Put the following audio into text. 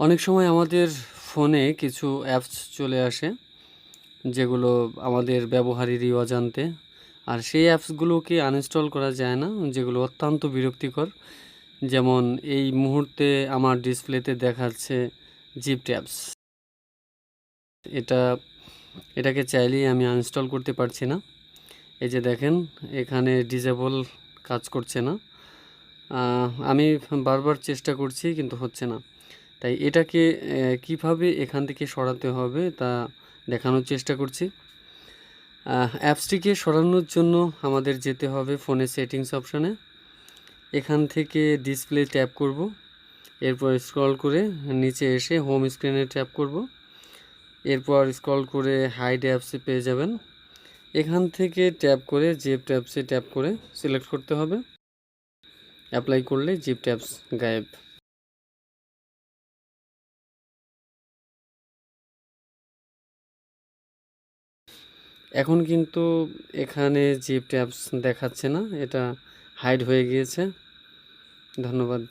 অনেক সময় আমাদের ফোনে কিছু অ্যাপস চলে আসে, যেগুলো আমাদের ব্যবহারেরই অজান্তে আর সেই অ্যাপসগুলোকে আনইনস্টল করা যায় না? যেগুলো অত্যন্ত বিরক্তিকর। যেমন এই মুহূর্তে আমার ডিসপ্লেতে দেখাচ্ছে জিপ ট্যাবস এটা, এটাকে চাইলেই আমি আনইনস্টল করতে পারছি না। এই যে দেখেন, এখানে ডিজেবল কাজ করছে না। আমি বারবার চেষ্টা করছি, কিন্তু হচ্ছে না। তাই এটাকে কীভাবে এখান থেকে সরাতে হবে তা দেখানোর চেষ্টা করছি। অ্যাপসটিকে সরানোর জন্য আমাদের যেতে হবে ফোনের সেটিংস অপশানে। এখান থেকে ডিসপ্লে ট্যাপ করব। এরপর স্ক্রল করে নিচে এসে হোম স্ক্রিনে ট্যাপ করব। এরপর স্ক্রল করে হাইড অ্যাপসে পেয়ে যাবেন। এখান থেকে ট্যাপ করে জিপ ট্যাপসে ট্যাপ করে সিলেক্ট করতে হবে। অ্যাপ্লাই করলে জিপ ট্যাপস গায়েব। এখন কিন্তু এখানে জিপ ট্যাপস দেখাচ্ছে না এটা হাইড হয়ে গিয়েছে। ধন্যবাদ।